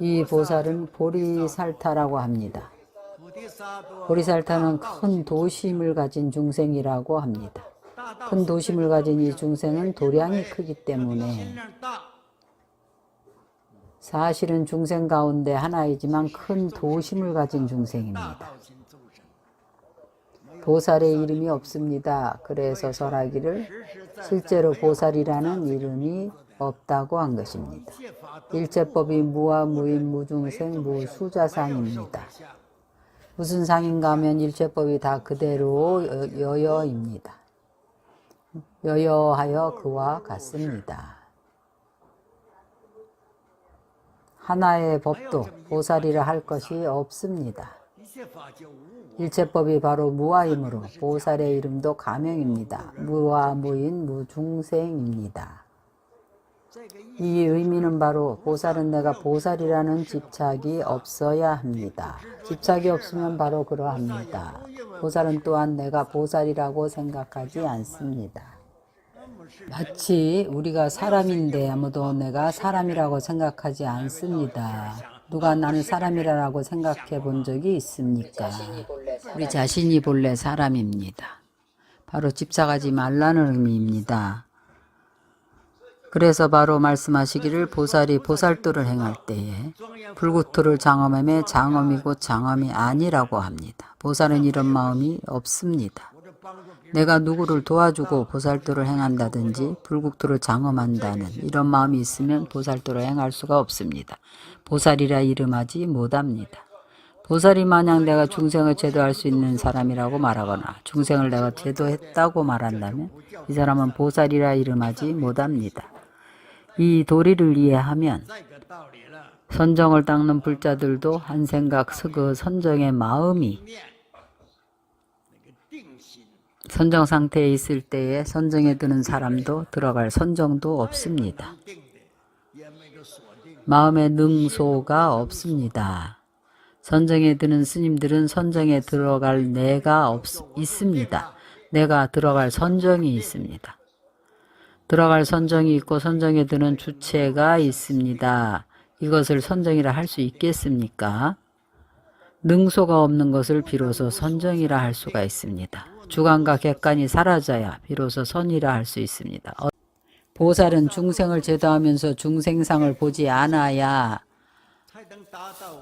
이 보살은 보리살타라고 합니다. 보리살타는 큰 도심을 가진 중생이라고 합니다. 큰 도심을 가진 이 중생은 도량이 크기 때문에 사실은 중생 가운데 하나이지만 큰 도심을 가진 중생입니다. 보살의 이름이 없습니다. 그래서 설하기를 실제로 보살이라는 이름이 없다고 한 것입니다. 일체법이 무와 무인 무중생 무수자상입니다. 무슨 상인가 하면 일체법이 다 그대로 여- 여여입니다. 여여하여 그와 같습니다. 하나의 법도 보살이라 할 것이 없습니다. 일체법이 바로 무아이므로 보살의 이름도 가명입니다. 무아 무인 무중생입니다. 이 의미는 바로 보살은 내가 보살이라는 집착이 없어야 합니다. 집착이 없으면 바로 그러합니다. 보살은 또한 내가 보살이라고 생각하지 않습니다. 마치 우리가 사람인데 아무도 내가 사람이라고 생각하지 않습니다. 누가 나는 사람이라고 생각해 본 적이 있습니까? 우리 자신이 본래 사람입니다. 바로 집착하지 말라는 의미입니다. 그래서 바로 말씀하시기를 보살이 보살도를 행할 때에 불구토를 장엄함에 장엄이고 장엄이 아니라고 합니다. 보살은 이런 마음이 없습니다. 내가 누구를 도와주고 보살도를 행한다든지 불국토를 장엄한다는 이런 마음이 있으면 보살도를 행할 수가 없습니다. 보살이라 이름하지 못합니다. 보살이 마냥 내가 중생을 제도할 수 있는 사람이라고 말하거나 중생을 내가 제도했다고 말한다면 이 사람은 보살이라 이름하지 못합니다. 이 도리를 이해하면 선정을 닦는 불자들도 한 생각 그 선정의 마음이 선정 상태에 있을 때에 선정에 드는 사람도 들어갈 선정도 없습니다. 마음의 능소가 없습니다. 선정에 드는 스님들은 선정에 들어갈 내가 없, 있습니다. 내가 들어갈 선정이 있습니다. 들어갈 선정이 있고 선정에 드는 주체가 있습니다. 이것을 선정이라 할 수 있겠습니까? 능소가 없는 것을 비로소 선정이라 할 수가 있습니다. 주관과 객관이 사라져야 비로소 선이라 할 수 있습니다. 어- 보살은 중생을 제도하면서 중생상을 보지 않아야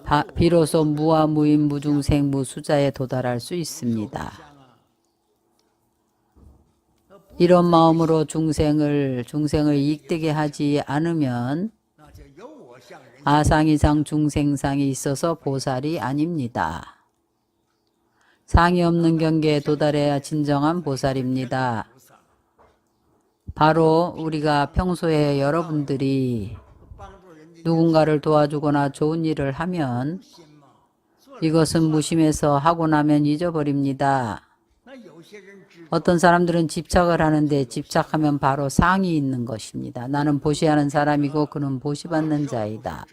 바- 비로소 무와 무인 무중생 무수자에 도달할 수 있습니다. 이런 마음으로 중생을 중생을 이익되게 하지 않으면 아상이상 중생상이 있어서 보살이 아닙니다. 상이 없는 경계에 도달해야 진정한 보살입니다. 바로 우리가 평소에 여러분들이 누군가를 도와주거나 좋은 일을 하면 이것은 무심해서 하고 나면 잊어버립니다. 어떤 사람들은 집착을 하는데 집착하면 바로 상이 있는 것입니다. 나는 보시하는 사람이고 그는 보시받는 자이다.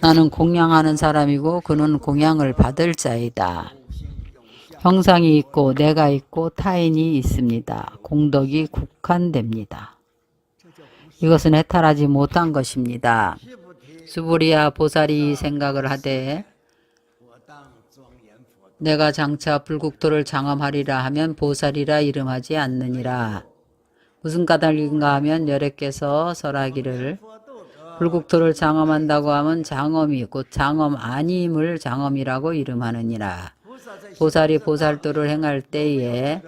나는 공양하는 사람이고 그는 공양을 받을 자이다. 형상이 있고 내가 있고 타인이 있습니다. 공덕이 국한됩니다. 이것은 해탈하지 못한 것입니다. 수부리야 보살이 생각을 하되 내가 장차 불국토를 장엄하리라 하면 보살이라 이름하지 않느니라. 무슨 까닭인가 하면 여래께서 설하기를 불국토를 장엄한다고 하면 장엄이 곧 장엄 아님을 장엄이라고 이름하느니라. 보살이 보살도를 행할 때에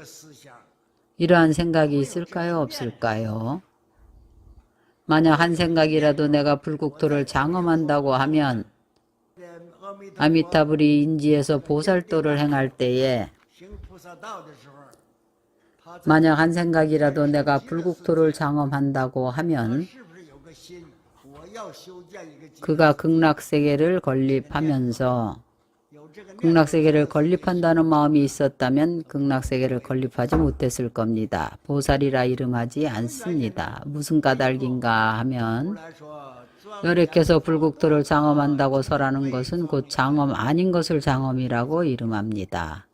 이러한 생각이 있을까요? 없을까요? 만약 한 생각이라도 내가 불국토를 장엄한다고 하면 아미타불이 인지에서 보살도를 행할 때에 만약 한 생각이라도 내가 불국토를 장엄한다고 하면 그가 극락세계를 건립하면서 극락세계를 건립한다는 마음이 있었다면 극락세계를 건립하지 못했을 겁니다. 보살이라 이름하지 않습니다. 무슨 까닭인가 하면 여래께서 불국토를 장엄한다고 설하는 것은 곧 장엄 아닌 것을 장엄이라고 이름합니다.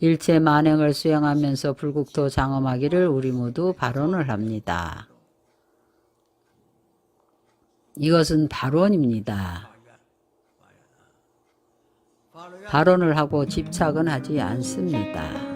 일체 만행을 수행하면서 불국토 장엄하기를 우리 모두 발언을 합니다. 이것은 발언입니다. 발언을 하고 집착은 하지 않습니다.